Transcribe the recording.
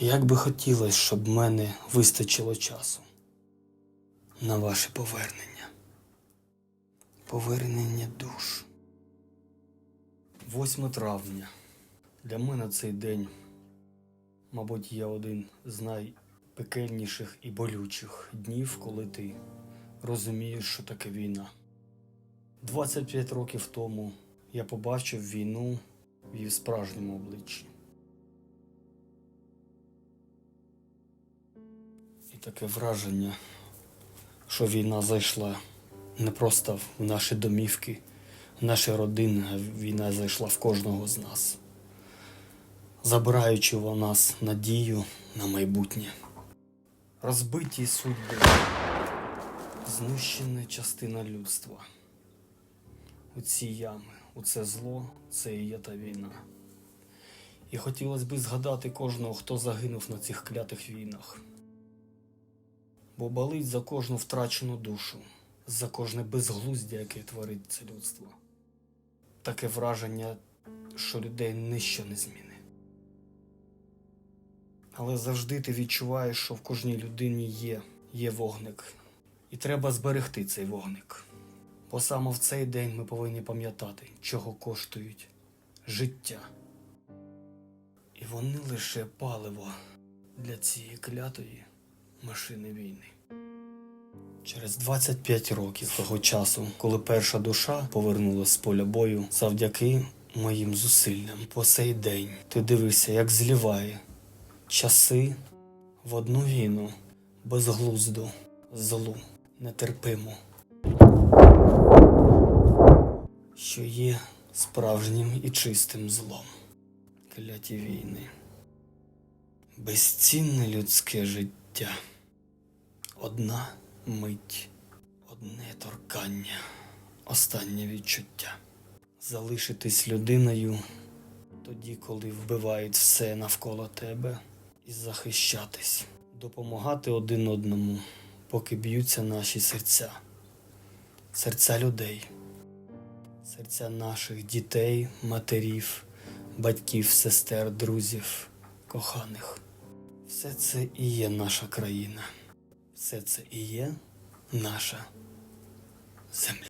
Як би хотілося, щоб в мене вистачило часу на ваше повернення. Повернення душ. 8 травня. Для мене цей день, мабуть, є один з найпекельніших і болючих днів, коли ти розумієш, що таке війна. 25 років тому я побачив війну в її справжньому обличчі. І таке враження, що війна зайшла не просто в наші домівки, в наші родини, а війна зайшла в кожного з нас, забираючи у нас надію на майбутнє. Розбиті судьби, знищена частина людства. У ці ями, у це зло, це і є та війна. І хотілося б згадати кожного, хто загинув на цих клятих війнах. Бо болить за кожну втрачену душу, за кожне безглуздя, яке творить це людство. Таке враження, що людей ніщо не зміни. Але завжди ти відчуваєш, що в кожній людині є, є вогник. І треба зберегти цей вогник. Бо саме в цей день ми повинні пам'ятати, чого коштують життя. І вони лише паливо для цієї клятої машини війни. Через 25 років того часу, коли перша душа повернулася з поля бою, завдяки моїм зусиллям, по сей день ти дивишся, як зліває часи в одну війну, безглузду, злу, нетерпиму, що є справжнім і чистим злом. Кляті війни. Безцінне людське життя. Одна мить, одне торкання, останнє відчуття. Залишитись людиною тоді, коли вбивають все навколо тебе, і захищатись, допомагати один одному, поки б'ються наші серця, серця людей, серця наших дітей, матерів, батьків, сестер, друзів, коханих. Все це і є наша країна. Все це і є наша земля.